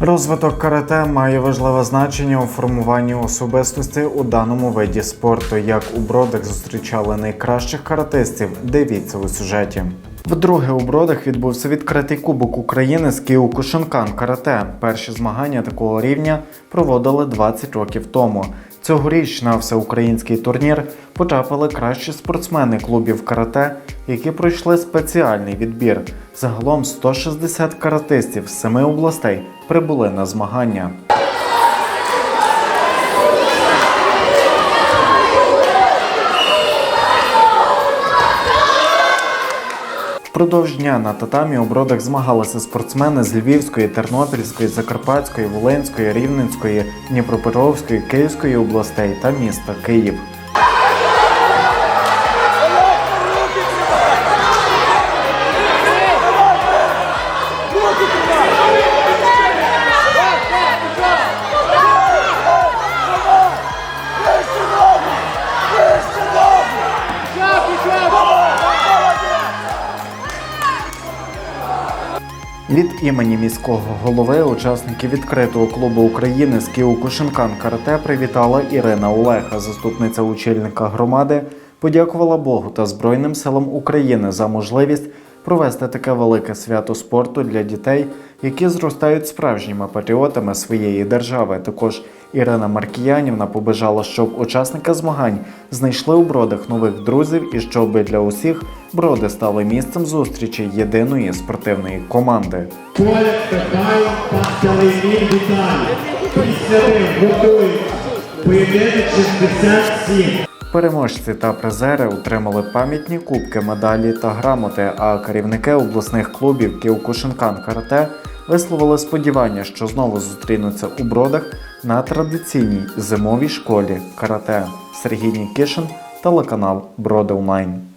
Розвиток карате має важливе значення у формуванні особистості у даному виді спорту. Як у бродах зустрічали найкращих каратистів, дивіться у сюжеті. Вдруге у бродах відбувся відкритий кубок України з Кіокушинкан карате. Перші змагання такого рівня проводили 20 років тому. Цьогоріч на всеукраїнський турнір потрапили кращі спортсмени клубів карате, які пройшли спеціальний відбір. Загалом 160 каратистів з семи областей прибули на змагання. Впродовж дня на татамі у бродах змагалися спортсмени з Львівської, Тернопільської, Закарпатської, Волинської, Рівненської, Дніпропетровської, Київської областей та міста Київ. Від імені міського голови учасники відкритого клубу України з Кіокушинкан карате привітала Ірина Олега, заступниця очільника громади, подякувала Богу та Збройним силам України за можливість провести таке велике свято спорту для дітей, які зростають справжніми патріотами своєї держави. Також Ірина Маркіянівна побажала, щоб учасники змагань знайшли у бродах нових друзів і щоб для усіх броди стали місцем зустрічі єдиної спортивної команди. Поля Михайло Пантелеймін Віталій. Після них готують поєдинок 67. Переможці та призери отримали пам'ятні кубки, медалі та грамоти. А керівники обласних клубів Кіокушинкан карате висловили сподівання, що знову зустрінуться у бродах на традиційній зимовій школі карате. Сергій Нікішин, телеканал Броди Онлайн.